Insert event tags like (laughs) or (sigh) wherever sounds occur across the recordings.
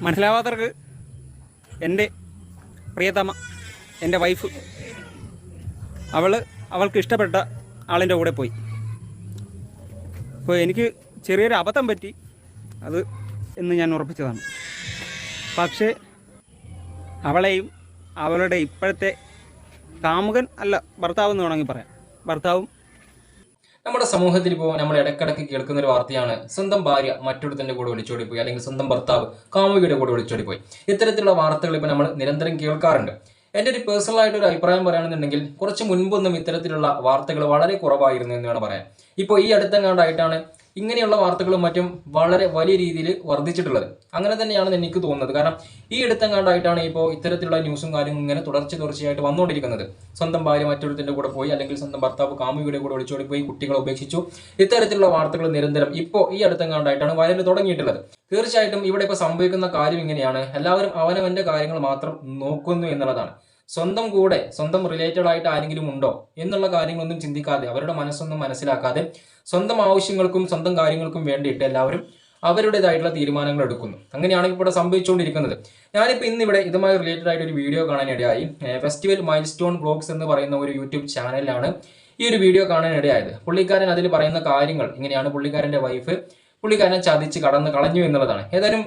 മനസ്സിലാവാത്തവർക്ക് എന്റെ പ്രിയതമ എന്റെ വൈഫ് അവൾ അവൾക്ക് ഇഷ്ടപ്പെട്ട ആളിന്റെ കൂടെ പോയി. അപ്പോൾ എനിക്ക് ചെറിയൊരു അബദ്ധം പറ്റി. അത് എന്ന് ഞാൻ ഉറപ്പിച്ചതാണ്. പക്ഷേ അവളെയും അവളുടെ ഇപ്പോഴത്തെ കാമുകൻ അല്ല ഭർത്താവ് എന്ന് വേണമെങ്കിൽ പറയാം. ഭർത്താവും നമ്മുടെ സമൂഹത്തിൽ ഇപ്പോൾ നമ്മൾ ഇടക്കിടക്ക് കേൾക്കുന്ന ഒരു വാർത്തയാണ്. സ്വന്തം ഭാര്യ മറ്റൊരുത്തന്റെ കൂടെ ഒളിച്ചോടി പോയി അല്ലെങ്കിൽ സ്വന്തം ഭർത്താവ് കാമുകിയുടെ കൂടെ ഒളിച്ചോടി പോയി ഇത്തരത്തിലുള്ള വാർത്തകൾ ഇപ്പോൾ നമ്മൾ നിരന്തരം കേൾക്കാറുണ്ട്. എന്റെ ഒരു പേഴ്സണൽ ആയിട്ട് ഒരു അഭിപ്രായം പറയുകയാണെന്നുണ്ടെങ്കിൽ കുറച്ച് മുൻപൊന്നും ഇത്തരത്തിലുള്ള വാർത്തകൾ വളരെ കുറവായിരുന്നു എന്ന് വേണം പറയാൻ. ഇപ്പോൾ ഈ അടുത്തെങ്ങാണ്ടായിട്ടാണ് ഇങ്ങനെയുള്ള വാർത്തകളും മറ്റും വളരെ വലിയ രീതിയിൽ വർദ്ധിച്ചിട്ടുള്ളത്. അങ്ങനെ തന്നെയാണ് എനിക്ക് തോന്നുന്നത്. കാരണം ഈ അടുത്തെങ്ങാണ്ടായിട്ടാണ് ഇപ്പോൾ ഇത്തരത്തിലുള്ള ന്യൂസും കാര്യങ്ങളും ഇങ്ങനെ തുടർച്ച തുടർച്ചയായിട്ട് വന്നുകൊണ്ടിരിക്കുന്നത്. സ്വന്തം ഭാര്യ മറ്റൊരുത്തിന്റെ കൂടെ പോയി അല്ലെങ്കിൽ സ്വന്തം ഭർത്താവ് കാമുകിയുടെ കൂടെ ഒളിച്ചോടി പോയി കുട്ടികളെ ഉപേക്ഷിച്ചു. ഇത്തരത്തിലുള്ള വാർത്തകൾ നിരന്തരം ഇപ്പോൾ ഈ അടുത്തെങ്ങാണ്ടായിട്ടാണ് വയലിൽ തുടങ്ങിയിട്ടുള്ളത്. തീർച്ചയായിട്ടും ഇവിടെ ഇപ്പോൾ സംഭവിക്കുന്ന കാര്യം ഇങ്ങനെയാണ്. എല്ലാവരും അവനവന്റെ കാര്യങ്ങൾ മാത്രം നോക്കുന്നു എന്നുള്ളതാണ്. സ്വന്തം കൂടെ സ്വന്തം റിലേറ്റഡ് ആയിട്ട് ആരെങ്കിലും ഉണ്ടോ എന്നുള്ള കാര്യങ്ങളൊന്നും ചിന്തിക്കാതെ അവരുടെ മനസ്സൊന്നും മനസ്സിലാക്കാതെ സ്വന്തം ആവശ്യങ്ങൾക്കും സ്വന്തം കാര്യങ്ങൾക്കും വേണ്ടിയിട്ട് എല്ലാവരും അവരുടേതായിട്ടുള്ള തീരുമാനങ്ങൾ എടുക്കുന്നു. അങ്ങനെയാണ് ഇവിടെ സംഭവിച്ചുകൊണ്ടിരിക്കുന്നത്. ഞാനിപ്പോൾ ഇന്നിവിടെ ഇതുമായി റിലേറ്റഡ് ആയിട്ട് ഒരു വീഡിയോ കാണാനിടയായി ഫെസ്റ്റിവൽ മൈൽ സ്റ്റോൺ ബ്ലോഗ്സ് എന്ന് പറയുന്ന ഒരു യൂട്യൂബ് ചാനലിലാണ് ഈ ഒരു വീഡിയോ കാണാനിടയായത് പുള്ളിക്കാരൻ അതിൽ പറയുന്ന കാര്യങ്ങൾ ഇങ്ങനെയാണ് പുള്ളിക്കാരന്റെ വൈഫ് പുള്ളിക്കാരനെ ചതിച്ച് കടന്ന് കളഞ്ഞു എന്നുള്ളതാണ്. ഏതായാലും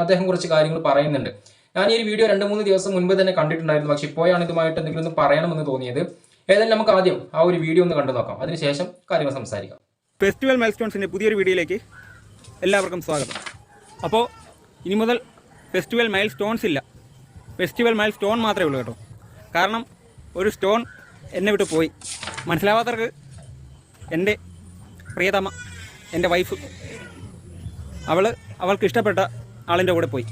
അദ്ദേഹം കുറച്ച് കാര്യങ്ങൾ പറയുന്നുണ്ട്. ഞാൻ ഈ വീഡിയോ രണ്ട് മൂന്ന് ദിവസം മുൻപ് തന്നെ കണ്ടിട്ടുണ്ടായിരുന്നു. പക്ഷെ ഇപ്പോഴാണ് ഇതുമായിട്ട് എന്തെങ്കിലും ഒന്ന് പറയണമെന്ന് തോന്നിയത്. ഏതായാലും നമുക്ക് ആദ്യം ആ ഒരു വീഡിയോ ഒന്ന് കണ്ടു നോക്കാം. അതിനുശേഷം കാര്യങ്ങൾ സംസാരിക്കാം. ഫെസ്റ്റിവൽ മൈൽ സ്റ്റോൺസിന്റെ പുതിയൊരു വീഡിയോയിലേക്ക് എല്ലാവർക്കും സ്വാഗതം. അപ്പോൾ ഇനി മുതൽ ഫെസ്റ്റിവൽ മൈൽ സ്റ്റോൺസ് ഇല്ല. ഫെസ്റ്റിവൽ മൈൽ സ്റ്റോൺ മാത്രമേ ഉള്ളൂ കേട്ടോ. കാരണം ഒരു സ്റ്റോൺ എന്നെ വിട്ട് പോയി. മനസ്സിലാവാത്തവർക്ക് എന്റെ പ്രിയതമ എന്റെ വൈഫ് അവൾ അവൾക്ക് ഇഷ്ടപ്പെട്ട ആളിന്റെ കൂടെ പോയി.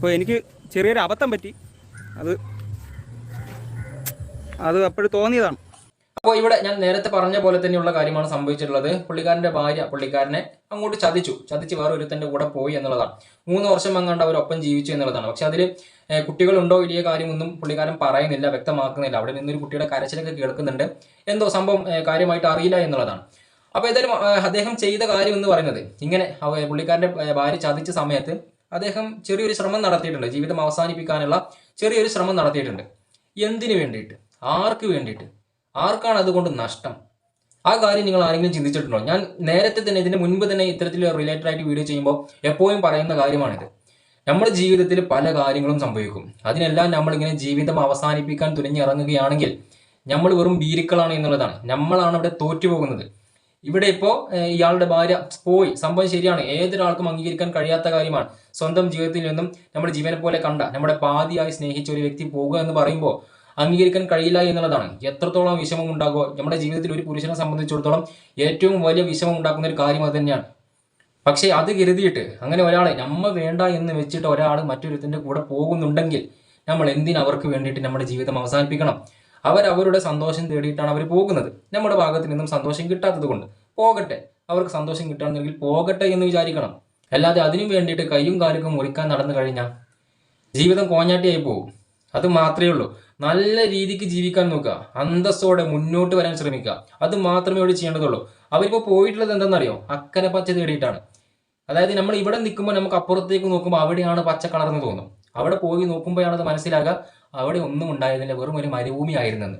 അപ്പോൾ എനിക്ക് ചെറിയൊരു അബദ്ധം പറ്റി. അത് അത് അപ്പോഴും തോന്നിയതാണ്. അപ്പോൾ ഇവിടെ ഞാൻ നേരത്തെ പറഞ്ഞ പോലെ തന്നെയുള്ള കാര്യമാണ് സംഭവിച്ചിട്ടുള്ളത്. പുള്ളിക്കാരന്റെ ഭാര്യ പുള്ളിക്കാരനെ അങ്ങോട്ട് ചതിച്ചു. ചതിച്ച് വേറെ ഒരുത്തന്റെ കൂടെ പോയി എന്നുള്ളതാണ്. മൂന്ന് വർഷം അങ്ങാണ്ട് അവരൊപ്പം ജീവിച്ചു എന്നുള്ളതാണ്. പക്ഷെ അതിൽ കുട്ടികളുണ്ടോ ഇല്ലയോ കാര്യമൊന്നും പുള്ളിക്കാരൻ പറയുന്നില്ല വ്യക്തമാക്കുന്നില്ല. അവിടെ നിന്നൊരു കുട്ടിയുടെ കരച്ചിലൊക്കെ കേൾക്കുന്നുണ്ട്. എന്തോ സംഭവം കാര്യമായിട്ട് അറിയില്ല എന്നുള്ളതാണ്. അപ്പോൾ ഏതായാലും അദ്ദേഹം ചെയ്ത കാര്യം എന്ന് പറയുന്നത് ഇങ്ങനെ പുള്ളിക്കാരന്റെ ഭാര്യ ചതിച്ച സമയത്ത് അദ്ദേഹം ചെറിയൊരു ശ്രമം നടത്തിയിട്ടുണ്ട്. ജീവിതം അവസാനിപ്പിക്കാനുള്ള ചെറിയൊരു ശ്രമം നടത്തിയിട്ടുണ്ട്. എന്തിനു വേണ്ടിയിട്ട്? ആർക്ക് വേണ്ടിയിട്ട്? ആർക്കാണ് അതുകൊണ്ട് നഷ്ടം? ആ കാര്യം നിങ്ങൾ ആരെങ്കിലും ചിന്തിച്ചിട്ടുണ്ടോ? ഞാൻ നേരത്തെ തന്നെ ഇതിന് മുൻപ് തന്നെ ഇത്തരത്തിൽ റിലേറ്റഡ് ആയിട്ട് വീഡിയോ ചെയ്യുമ്പോൾ എപ്പോഴും പറയുന്ന കാര്യമാണിത്. നമ്മുടെ ജീവിതത്തിൽ പല കാര്യങ്ങളും സംഭവിക്കും. അതിനെല്ലാം നമ്മളിങ്ങനെ ജീവിതം അവസാനിപ്പിക്കാൻ തുനിഞ്ഞിറങ്ങുകയാണെങ്കിൽ നമ്മൾ വെറും ഭീരുക്കളാണ് എന്നുള്ളതാണ്. നമ്മളാണ് അവിടെ തോറ്റുപോകുന്നത്. ഇവിടെ ഇപ്പോൾ ഇയാളുടെ ഭാര്യ പോയി. സംഭവം ശരിയാണ്. ഏതൊരാൾക്കും അംഗീകരിക്കാൻ കഴിയാത്ത കാര്യമാണ്. സ്വന്തം ജീവിതത്തിൽ നിന്നും നമ്മുടെ ജീവനെ പോലെ കണ്ട നമ്മുടെ പാതിയായി സ്നേഹിച്ച ഒരു വ്യക്തി പോകുക എന്ന് പറയുമ്പോൾ അംഗീകരിക്കാൻ കഴിയില്ല എന്നുള്ളതാണ്. എത്രത്തോളം വിഷമം ഉണ്ടാകുമോ. നമ്മുടെ ജീവിതത്തിൽ ഒരു പുരുഷനെ സംബന്ധിച്ചിടത്തോളം ഏറ്റവും വലിയ വിഷമം ഉണ്ടാക്കുന്ന ഒരു കാര്യം അത് തന്നെയാണ്. പക്ഷേ അത് കരുതിയിട്ട് അങ്ങനെ ഒരാളെ നമ്മ വേണ്ട എന്ന് വെച്ചിട്ട് ഒരാൾ മറ്റൊരുത്തിന്റെ കൂടെ പോകുന്നുണ്ടെങ്കിൽ നമ്മൾ എന്തിനവർക്ക് വേണ്ടിയിട്ട് നമ്മുടെ ജീവിതം അവസാനിപ്പിക്കണം? അവർ അവരുടെ സന്തോഷം തേടിയിട്ടാണ് അവർ പോകുന്നത്. നമ്മുടെ ഭാഗത്ത് നിന്നും സന്തോഷം കിട്ടാത്തത് കൊണ്ട്. പോകട്ടെ. അവർക്ക് സന്തോഷം കിട്ടണമെങ്കിൽ പോകട്ടെ എന്ന് വിചാരിക്കണം. അല്ലാതെ അതിനു വേണ്ടിയിട്ട് കൈയും കാലുക്കും മുറിക്കാൻ നടന്നു കഴിഞ്ഞാൽ ജീവിതം കോഞ്ഞാട്ടിയായി പോകും അത് മാത്രമേ ഉള്ളൂ. നല്ല രീതിക്ക് ജീവിക്കാൻ നോക്കുക. അന്തസ്സോടെ മുന്നോട്ട് വരാൻ ശ്രമിക്കുക. അത് മാത്രമേ ഇവിടെ ചെയ്യേണ്ടതുള്ളൂ. അവരിപ്പോൾ പോയിട്ടുള്ളത് എന്തെന്നറിയോ? അക്കരെ പച്ച തേടിയിട്ടാണ്. അതായത് നമ്മൾ ഇവിടെ നിൽക്കുമ്പോൾ നമുക്ക് അപ്പുറത്തേക്ക് നോക്കുമ്പോൾ അവിടെയാണ് പച്ച കളർന്ന് തോന്നും. അവിടെ പോയി നോക്കുമ്പോഴാണ് അത് മനസ്സിലാകുക അവിടെ ഒന്നും ഉണ്ടായിരുന്നില്ല വെറും ഒരു മരുഭൂമി ആയിരുന്നെന്ന്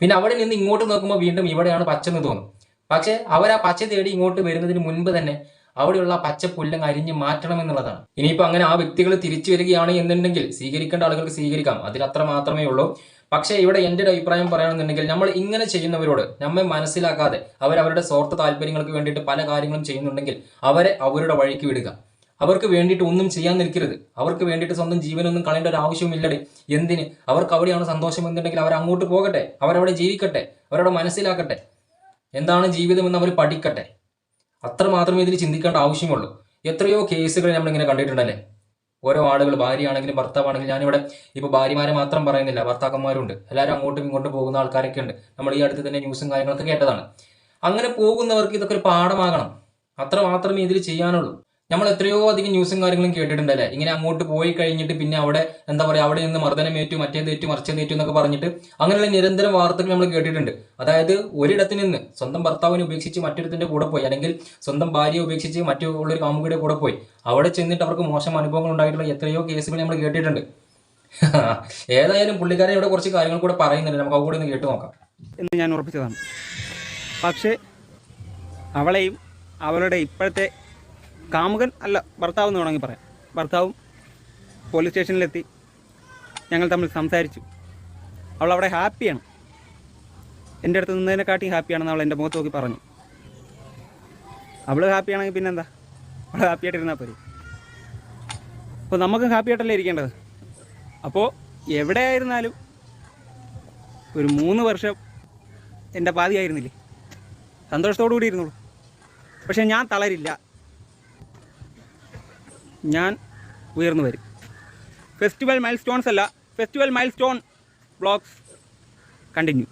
പിന്നെ അവിടെ നിന്ന് ഇങ്ങോട്ട് നോക്കുമ്പോൾ വീണ്ടും ഇവിടെയാണ് പച്ചെന്ന് തോന്നും. പക്ഷേ അവർ ആ പച്ച തേടി ഇങ്ങോട്ട് വരുന്നതിന് മുൻപ് തന്നെ അവിടെയുള്ള പച്ച പുല്ലങ്ങ് അരിഞ്ഞ് മാറ്റണം എന്നുള്ളതാണ് ഇനിയിപ്പോൾ അങ്ങനെ ആ വ്യക്തികൾ തിരിച്ചു വരികയാണ് എന്നുണ്ടെങ്കിൽ സ്വീകരിക്കേണ്ട ആളുകൾക്ക് സ്വീകരിക്കാം. അതിലത്ര മാത്രമേ ഉള്ളൂ. പക്ഷേ ഇവിടെ എന്റെ ഒരു അഭിപ്രായം പറയുകയാണെന്നുണ്ടെങ്കിൽ നമ്മൾ ഇങ്ങനെ ചെയ്യുന്നവരോട് നമ്മെ മനസ്സിലാക്കാതെ അവരവരുടെ സ്വാർത്ഥ താല്പര്യങ്ങൾക്ക് വേണ്ടിയിട്ട് പല കാര്യങ്ങളും ചെയ്യുന്നുണ്ടെങ്കിൽ അവരെ അവരുടെ വഴിക്ക് വിടുക. അവർക്ക് വേണ്ടിയിട്ട് ഒന്നും ചെയ്യാൻ നിൽക്കരുത്. അവർക്ക് വേണ്ടിയിട്ട് സ്വന്തം ജീവനൊന്നും കളയേണ്ട ഒരു ആവശ്യമില്ലടേ എന്തിന്? അവർക്ക് അവിടെയാണ് സന്തോഷം എന്നുണ്ടെങ്കിൽ അവർ അങ്ങോട്ട് പോകട്ടെ. അവരവിടെ ജീവിക്കട്ടെ. അവരവിടെ മനസ്സിലാക്കട്ടെ. എന്താണ് ജീവിതമെന്ന് അവർ പഠിക്കട്ടെ. അത്ര മാത്രമേ ഇതിൽ ചിന്തിക്കേണ്ട ആവശ്യമുള്ളൂ. എത്രയോ കേസുകൾ നമ്മളിങ്ങനെ കണ്ടിട്ടുണ്ടല്ലേ? ഓരോ ആളുകൾ ഭാര്യയാണെങ്കിലും ഭർത്താവാണെങ്കിലും ഞാനിവിടെ ഇപ്പോൾ ഭാര്യമാരെ മാത്രം പറയുന്നില്ല. ഭർത്താക്കന്മാരുണ്ട്. എല്ലാവരും അങ്ങോട്ടും ഇങ്ങോട്ടും പോകുന്ന ആൾക്കാരൊക്കെ ഉണ്ട്. നമ്മൾ ഈ അടുത്ത് തന്നെ ന്യൂസും കാര്യങ്ങളൊക്കെ കേട്ടതാണ്. അങ്ങനെ പോകുന്നവർക്ക് ഇതൊക്കെ ഒരു പാഠമാകണം. അത്ര മാത്രമേ ഇതിൽ ചെയ്യാനുള്ളൂ. നമ്മൾ എത്രയോ അധികം ന്യൂസും കാര്യങ്ങളും കേട്ടിട്ടുണ്ടല്ലേ? ഇങ്ങനെ അങ്ങോട്ട് പോയി കഴിഞ്ഞിട്ട് പിന്നെ അവിടെ എന്താ പറയുക അവിടെ നിന്ന് മർദ്ദനമേറ്റു മറ്റേതേറ്റു മറിച്ചതേറ്റു എന്നൊക്കെ പറഞ്ഞിട്ട് അങ്ങനെയുള്ള നിരന്തരം വാർത്തകൾ നമ്മൾ കേട്ടിട്ടുണ്ട്. അതായത് ഒരിടത്ത് നിന്ന് സ്വന്തം ഭർത്താവിനെ ഉപേക്ഷിച്ച് മറ്റൊരുത്തിന്റെ കൂടെ പോയി അല്ലെങ്കിൽ സ്വന്തം ഭാര്യയെ ഉപേക്ഷിച്ച് മറ്റുള്ളൊരു കാമുകിയുടെ കൂടെ പോയി. അവിടെ ചെന്നിട്ട് അവർക്ക് മോശം അനുഭവങ്ങൾ ഉണ്ടായിട്ടുള്ള എത്രയോ കേസുകൾ നമ്മൾ കേട്ടിട്ടുണ്ട്. (laughs) ഏതായാലും പുള്ളിക്കാരൻ ഇവിടെ കുറച്ച് കാര്യങ്ങൾ കൂടെ പറയുന്നുണ്ട്. നമുക്ക് അവിടെ ഒന്ന് കേട്ട് നോക്കാം. എന്ന് ഞാൻ ഉറപ്പിച്ചതാണ്. പക്ഷേ അവളെയും അവളുടെ ഇപ്പോഴത്തെ കാമുകൻ അല്ല ഭർത്താവ് എന്ന് വേണമെങ്കിൽ പറയാം. ഭർത്താവും പോലീസ് സ്റ്റേഷനിലെത്തി. ഞങ്ങൾ തമ്മിൽ സംസാരിച്ചു. അവൾ അവിടെ ഹാപ്പിയാണ്. എന്റെ അടുത്ത് നിന്നതിനെക്കാട്ടി ഹാപ്പിയാണെന്ന് അവൾ എന്റെ മുഖത്ത് നോക്കി പറഞ്ഞു. അവൾ ഹാപ്പിയാണെങ്കിൽ പിന്നെന്താ? അവൾ ഹാപ്പിയായിട്ടിരുന്നാൽ പോരെ. അപ്പോൾ നമുക്ക് ഹാപ്പിയായിട്ടല്ലേ ഇരിക്കേണ്ടത്? അപ്പോൾ എവിടെ ആയിരുന്നാലും ഒരു മൂന്ന് വർഷം എന്റെ പാതിയായിരുന്നില്ലേ? സന്തോഷത്തോടു കൂടി ഇരുന്നുള്ളൂ പക്ഷേ ഞാൻ തളരില്ല. ഞാൻ ഉയർന്നു വരും. ഫെസ്റ്റിവൽ മൈൽ സ്റ്റോൺസ് അല്ല festival milestone blogs continue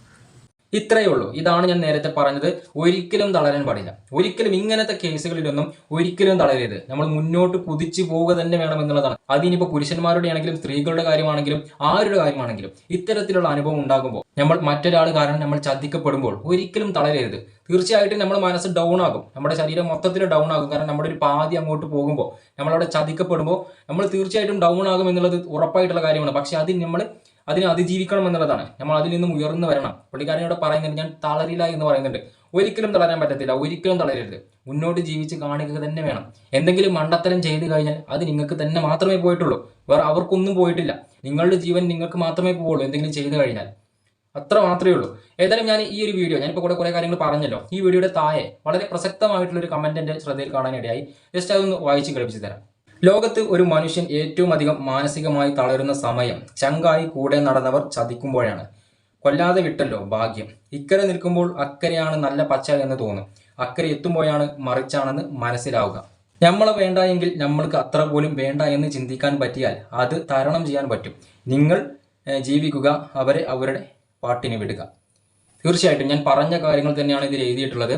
ഇത്രയേ ഉള്ളൂ. ഇതാണ് ഞാൻ നേരത്തെ പറഞ്ഞത്. ഒരിക്കലും തളരാൻ പാടില്ല. ഒരിക്കലും ഇങ്ങനത്തെ കേസുകളിലൊന്നും ഒരിക്കലും തളരരുത്. നമ്മൾ മുന്നോട്ട് കുതിച്ചു പോവുക തന്നെ വേണം എന്നുള്ളതാണ്. അതിനിപ്പോൾ പുരുഷന്മാരുടെ ആണെങ്കിലും സ്ത്രീകളുടെ കാര്യമാണെങ്കിലും ആരുടെ കാര്യമാണെങ്കിലും ഇത്തരത്തിലുള്ള അനുഭവം ഉണ്ടാകുമ്പോൾ നമ്മൾ മറ്റൊരാൾ കാരണം നമ്മൾ ചതിക്കപ്പെടുമ്പോൾ ഒരിക്കലും തളരരുത്. തീർച്ചയായിട്ടും നമ്മുടെ മനസ്സ് ഡൗൺ ആകും. നമ്മുടെ ശരീരം മൊത്തത്തിൽ ഡൗൺ ആകും. കാരണം നമ്മുടെ ഒരു പാതി അങ്ങോട്ട് പോകുമ്പോൾ നമ്മളവിടെ ചതിക്കപ്പെടുമ്പോൾ നമ്മൾ തീർച്ചയായിട്ടും ഡൗൺ ആകും എന്നുള്ളത് ഉറപ്പായിട്ടുള്ള കാര്യമാണ്. പക്ഷെ അതിന് നമ്മൾ അതിനെ അതിജീവിക്കണം എന്നുള്ളതാണ്. നമ്മൾ അതിൽ നിന്നും ഉയർന്നു വരണം. പുള്ളിക്കാരനോട് പറയുന്നുണ്ട് ഞാൻ തളരില്ല എന്ന് പറയുന്നുണ്ട്. ഒരിക്കലും തളരാൻ പറ്റത്തില്ല. ഒരിക്കലും തളരരുത്. മുന്നോട്ട് ജീവിച്ച് കാണിക്കുക തന്നെ വേണം. എന്തെങ്കിലും മണ്ടത്തരം ചെയ്തു കഴിഞ്ഞാൽ അത് നിങ്ങൾക്ക് തന്നെ മാത്രമേ പോയിട്ടുള്ളൂ. വേറെ അവർക്കൊന്നും പോയിട്ടില്ല. നിങ്ങളുടെ ജീവൻ നിങ്ങൾക്ക് മാത്രമേ പോവുള്ളൂ എന്തെങ്കിലും ചെയ്തു കഴിഞ്ഞാൽ. അത്ര മാത്രമേ ഉള്ളൂ. ഏതായാലും ഞാൻ ഈ ഒരു വീഡിയോ ഞാനിപ്പോൾ കൂടെ കുറേ കാര്യങ്ങൾ പറഞ്ഞല്ലോ. ഈ വീഡിയോയുടെ താഴെ വളരെ പ്രസക്തമായിട്ടുള്ള ഒരു കമന്റ് എന്റെ ശ്രദ്ധയിൽ കാണാനിടയായി. ജസ്റ്റ് അതൊന്ന് വായിച്ച് കളിപ്പിച്ച് തരാം. ലോകത്ത് ഒരു മനുഷ്യൻ ഏറ്റവും അധികം മാനസികമായി തളരുന്ന സമയം ചങ്കായി കൂടെ നടന്നവർ ചതിക്കുമ്പോഴാണ്. കൊല്ലാതെ വിട്ടല്ലോ ഭാഗ്യം. ഇക്കരെ നിൽക്കുമ്പോൾ അക്കരെയാണ് നല്ല പച്ച എന്ന് തോന്നും. അക്കരെ എത്തുമ്പോഴാണ് മറിച്ചാണെന്ന് മനസ്സിലാവുക. നമ്മളെ വേണ്ട എങ്കിൽ നമ്മൾക്ക് അത്ര പോലും വേണ്ട എന്ന് ചിന്തിക്കാൻ പറ്റിയാൽ അത് തരണം ചെയ്യാൻ പറ്റും. നിങ്ങൾ ജീവിക്കുക അവരെ അവരുടെ പാട്ടിന് വിടുക. തീർച്ചയായിട്ടും ഞാൻ പറഞ്ഞ കാര്യങ്ങൾ തന്നെയാണ് ഇതിൽ എഴുതിയിട്ടുള്ളത്.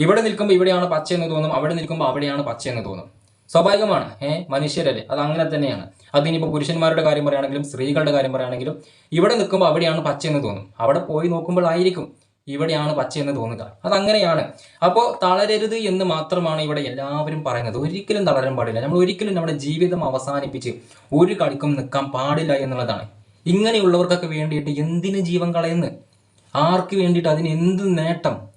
ഇവിടെ നിൽക്കുമ്പോൾ ഇവിടെയാണ് പച്ച എന്ന് തോന്നും അവിടെ നിൽക്കുമ്പോൾ അവിടെയാണ് പച്ച എന്ന് തോന്നും. സ്വാഭാവികമാണ്. ഏഹ് മനുഷ്യരല്ലേ? അത് അങ്ങനെ തന്നെയാണ്. അതിനിപ്പോൾ പുരുഷന്മാരുടെ കാര്യം പറയുകയാണെങ്കിലും സ്ത്രീകളുടെ കാര്യം പറയുകയാണെങ്കിലും ഇവിടെ നിൽക്കുമ്പോൾ അവിടെയാണ് പച്ച എന്ന് തോന്നും. അവിടെ പോയി നോക്കുമ്പോഴായിരിക്കും ഇവിടെയാണ് പച്ച എന്ന് തോന്നുക അതങ്ങനെയാണ് അപ്പോൾ തളരരുത് എന്ന് മാത്രമാണ് ഇവിടെ എല്ലാവരും പറയുന്നത്. ഒരിക്കലും തളരാൻ പാടില്ല. നമ്മൾ ഒരിക്കലും നമ്മുടെ ജീവിതം അവസാനിപ്പിച്ച് ഒരു കളിക്കും നിൽക്കാൻ പാടില്ല എന്നുള്ളതാണ്. ഇങ്ങനെയുള്ളവർക്കൊക്കെ വേണ്ടിയിട്ട് എന്തിന് ജീവൻ കളയുന്നു? ആർക്ക് വേണ്ടിയിട്ട് അതിന് എന്ത് നേട്ടം?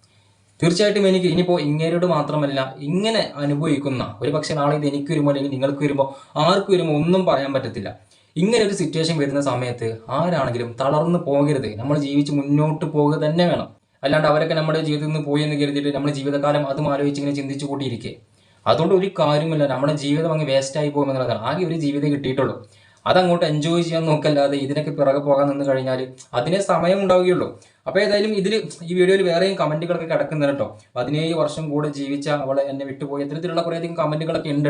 തീർച്ചയായിട്ടും എനിക്ക് ഇനിയിപ്പോൾ ഇങ്ങേരോട് മാത്രമല്ല ഇങ്ങനെ അനുഭവിക്കുന്ന ഒരു പക്ഷേ നാളെ ഇത് എനിക്ക് വരുമ്പോൾ അല്ലെങ്കിൽ നിങ്ങൾക്ക് വരുമ്പോൾ ആർക്ക് വരുമ്പോൾ ഒന്നും പറയാൻ പറ്റത്തില്ല. ഇങ്ങനെ ഒരു സിറ്റുവേഷൻ വരുന്ന സമയത്ത് ആരാണെങ്കിലും തളർന്നു പോകരുത്. നമ്മൾ ജീവിച്ച് മുന്നോട്ട് പോകുക തന്നെ വേണം. അല്ലാണ്ട് അവരൊക്കെ നമ്മുടെ ജീവിതത്തിൽ നിന്ന് പോയി എന്ന് കരുതിയിട്ട് നമ്മുടെ ജീവിതകാലം അതും ആലോചിച്ച് ഇങ്ങനെ ചിന്തിച്ചു കൂട്ടിയിരിക്കേ അതുകൊണ്ട് ഒരു കാര്യമില്ല നമ്മുടെ ജീവിതം അങ്ങ് വേസ്റ്റ് ആയി പോകുമെന്നുള്ളതാണ് ആകെ ഒരു ജീവിതം കിട്ടിയിട്ടുള്ളൂ. അതങ്ങോട്ട് എൻജോയ് ചെയ്യാൻ നോക്കല്ലാതെ ഇതിനൊക്കെ പിറകെ പോകാൻ നിന്ന് കഴിഞ്ഞാൽ അതിനെ സമയം ഉണ്ടാവുകയുള്ളൂ. അപ്പോൾ ഏതായാലും ഇതിൽ ഈ വീഡിയോയിൽ വേറെയും കമന്റുകളൊക്കെ കിടക്കുന്നുണ്ട് കേട്ടോ. പതിനേഴ് വർഷം കൂടെ ജീവിച്ച അവളെ എന്നെ വിട്ടുപോയി. ഇത്തരത്തിലുള്ള കുറേയധികം കമന്റുകളൊക്കെ ഉണ്ട്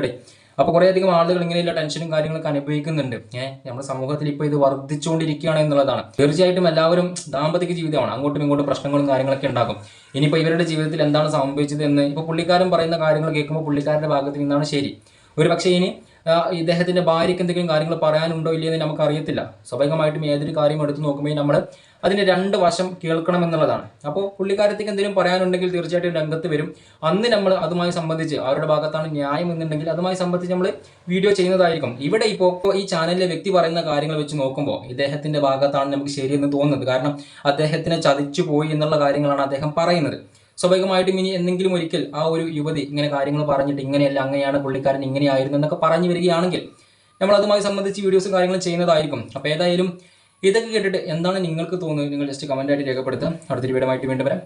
അപ്പോൾ കുറേയധികം ആളുകൾ ഇങ്ങനെയുള്ള ടെൻഷനും കാര്യങ്ങളൊക്കെ അനുഭവിക്കുന്നുണ്ട്. ഏഹ് നമ്മുടെ സമൂഹത്തിൽ ഇപ്പോൾ ഇത് വർദ്ധിച്ചുകൊണ്ടിരിക്കുകയാണ് എന്നുള്ളതാണ്. തീർച്ചയായിട്ടും എല്ലാവരും ദാമ്പത്തിക ജീവിതമാണ്. അങ്ങോട്ടും ഇങ്ങോട്ടും പ്രശ്നങ്ങളും കാര്യങ്ങളൊക്കെ ഉണ്ടാകും. ഇനിയിപ്പോൾ ഇവരുടെ ജീവിതത്തിൽ എന്താണ് സംഭവിച്ചത് എന്ന് ഇപ്പോൾ പുള്ളിക്കാരൻ പറയുന്ന കാര്യങ്ങൾ കേൾക്കുമ്പോൾ പുള്ളിക്കാരുടെ ഭാഗത്ത് നിന്നാണ് ശരി. ഒരു പക്ഷേ ഇനി ആ, ഇദ്ദേഹത്തിന്റെ ഭാര്യയ്ക്ക് എന്തെങ്കിലും കാര്യങ്ങൾ പറയാനുണ്ടോ ഇല്ലയെന്ന് നമുക്ക് അറിയത്തില്ല സ്വാഭാവികമായിട്ടും ഏതൊരു കാര്യം എടുത്തു നോക്കുമ്പോൾ നമ്മൾ അതിന്റെ രണ്ട് വശം കേൾക്കണം എന്നുള്ളതാണ് അപ്പോൾ പുള്ളിക്കാരത്തേക്ക് എന്തെങ്കിലും പറയാനുണ്ടെങ്കിൽ തീർച്ചയായിട്ടും രംഗത്ത് വരും. അന്ന് നമ്മൾ അതുമായി സംബന്ധിച്ച് അവരുടെ ഭാഗത്താണ് ന്യായം എന്നുണ്ടെങ്കിൽ അതുമായി സംബന്ധിച്ച് നമ്മൾ വീഡിയോ ചെയ്യുന്നതായിരിക്കും. ഇവിടെ ഇപ്പോൾ ഈ ചാനലിലെ വ്യക്തി പറയുന്ന കാര്യങ്ങൾ വെച്ച് നോക്കുമ്പോൾ ഇദ്ദേഹത്തിന്റെ ഭാഗത്താണ് നമുക്ക് ശരിയെന്ന് തോന്നുന്നത്. കാരണം അദ്ദേഹത്തിനെ ചതിച്ചു പോയി എന്നുള്ള കാര്യങ്ങളാണ് അദ്ദേഹം പറയുന്നത്. സ്വാഭാവികമായിട്ടും ഇനി എന്തെങ്കിലും ഒരിക്കൽ ആ ഒരു യുവതി ഇങ്ങനെ കാര്യങ്ങൾ പറഞ്ഞിട്ട് ഇങ്ങനെയല്ല അങ്ങനെയാണ് പുള്ളിക്കാരൻ ഇങ്ങനെയായിരുന്നു എന്നൊക്കെ പറഞ്ഞു വരികയാണെങ്കിൽ നമ്മൾ അതുമായി സംബന്ധിച്ച് വീഡിയോസും കാര്യങ്ങളും ചെയ്യുന്നതായിരിക്കും. അപ്പോൾ ഏതായാലും ഇതൊക്കെ കേട്ടിട്ട് എന്താണ് നിങ്ങൾക്ക് തോന്നുന്നത്? നിങ്ങൾ ജസ്റ്റ് കമന്റായിട്ട് രേഖപ്പെടുത്തുക. അടുത്തൊരു വീഡിയോ ആയിട്ട് വീണ്ടും വരാം.